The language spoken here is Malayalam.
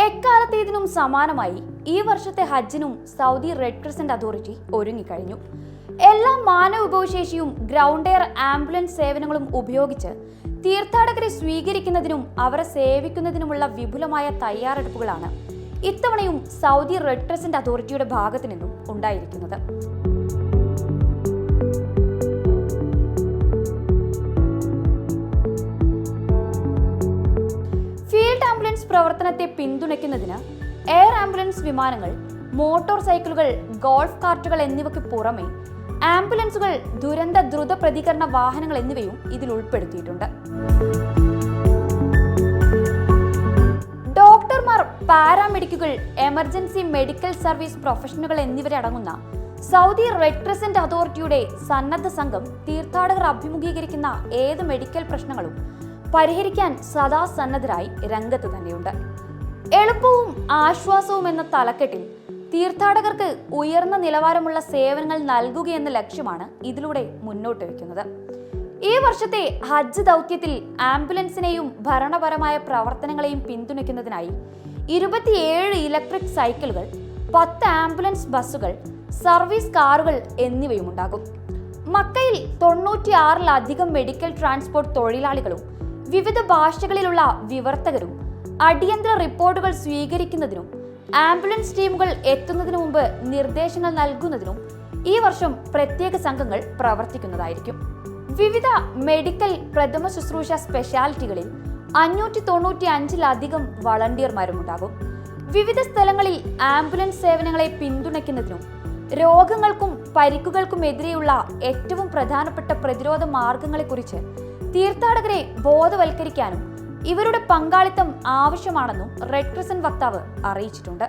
എക്കാലത്തേതിനും സമാനമായി ഈ വർഷത്തെ ഹജ്ജിനും സൗദി റെഡ് ക്രിസന്റ് അതോറിറ്റി ഒരുങ്ങിക്കഴിഞ്ഞു. എല്ലാ മാനവവിഭവശേഷിയും ഗ്രൗണ്ട് എയർ ആംബുലൻസ് സേവനങ്ങളും ഉപയോഗിച്ച് തീർത്ഥാടകരെ സ്വീകരിക്കുന്നതിനും അവരെ സേവിക്കുന്നതിനുമുള്ള വിപുലമായ തയ്യാറെടുപ്പുകളാണ് ഇത്തവണയും സൗദി റെഡ് ക്രിസന്റ് അതോറിറ്റിയുടെ ഭാഗത്തു നിന്നും ഉണ്ടായിരിക്കുന്നത്. പ്രവർത്തനത്തെ പിന്തുണയ്ക്കുന്നതിന് എയർ ആംബുലൻസ് വിമാനങ്ങൾ മോട്ടോർ സൈക്കിളുകൾ ഗോൾഫ് കാർട്ടുകൾ എന്നിവയ്ക്ക് പുറമെ ആംബുലൻസുകൾ ദുരന്ത ദ്രുത പ്രതികരണ വാഹനങ്ങൾ എന്നിവയും ഇതിൽ ഉൾപ്പെടുത്തിയിട്ടുണ്ട്. ഡോക്ടർമാർ പാരാമെഡിക്കുകൾ എമർജൻസി മെഡിക്കൽ സർവീസ് പ്രൊഫഷണലുകൾ എന്നിവരെ അടങ്ങുന്ന സൗദി റെഡ് ക്രിസന്റ് അതോറിറ്റിയുടെ സന്നദ്ധ സംഘം തീർത്ഥാടകർ അഭിമുഖീകരിക്കുന്ന ഏത് മെഡിക്കൽ പ്രശ്നങ്ങളും പരിഹരിക്കാൻ സദാ സന്നദ്ധരായി രംഗത്ത് തന്നെയുണ്ട്. എളുപ്പവും ആശ്വാസവും എന്ന തലക്കെട്ടിൽ തീർത്ഥാടകർക്ക് ഉയർന്ന നിലവാരമുള്ള സേവനങ്ങൾ നൽകുകയെന്ന ലക്ഷ്യമാണ് ഇതിലൂടെ മുന്നോട്ട് വയ്ക്കുന്നത്. ഈ വർഷത്തെ ഹജ്ജ് ദൗത്യത്തിൽ ആംബുലൻസിനെയും ഭരണപരമായ പ്രവർത്തനങ്ങളെയും പിന്തുണയ്ക്കുന്നതിനായി ഇരുപത്തിയേഴ് ഇലക്ട്രിക് സൈക്കിളുകൾ പത്ത് ആംബുലൻസ് ബസ്സുകൾ സർവീസ് കാറുകൾ എന്നിവയും ഉണ്ടാകും മക്കയിൽ തൊണ്ണൂറ്റിയാറിലധികം മെഡിക്കൽ ട്രാൻസ്പോർട്ട് തൊഴിലാളികളും വിവിധ ഭാഷകളിലുള്ള വിവർത്തകരും അടിയന്തര റിപ്പോർട്ടുകൾ സ്വീകരിക്കുന്നതിനും ആംബുലൻസ് ടീമുകൾ എത്തുന്നതിനു മുമ്പ് നിർദ്ദേശങ്ങൾ നൽകുന്നതിനും ഈ വർഷം പ്രത്യേക സംഘങ്ങൾ പ്രവർത്തിക്കുന്നതായിരിക്കും. വിവിധ മെഡിക്കൽ പ്രഥമ ശുശ്രൂഷ സ്പെഷ്യാലിറ്റികളിൽ അഞ്ഞൂറ്റി തൊണ്ണൂറ്റി അഞ്ചിലധികം വളണ്ടിയർമാരും ഉണ്ടാകും വിവിധ സ്ഥലങ്ങളിൽ ആംബുലൻസ് സേവനങ്ങളെ പിന്തുണയ്ക്കുന്നതിനും രോഗങ്ങൾക്കും പരിക്കുകൾക്കും എതിരെയുള്ള ഏറ്റവും പ്രധാനപ്പെട്ട പ്രതിരോധ മാർഗങ്ങളെക്കുറിച്ച് തീർത്ഥാടകരെ ബോധവൽക്കരിക്കാനും ഇവരുടെ പങ്കാളിത്തം ആവശ്യമാണെന്നും റെഡ് ക്രിസന്റ് വക്താവ് അറിയിച്ചിട്ടുണ്ട്.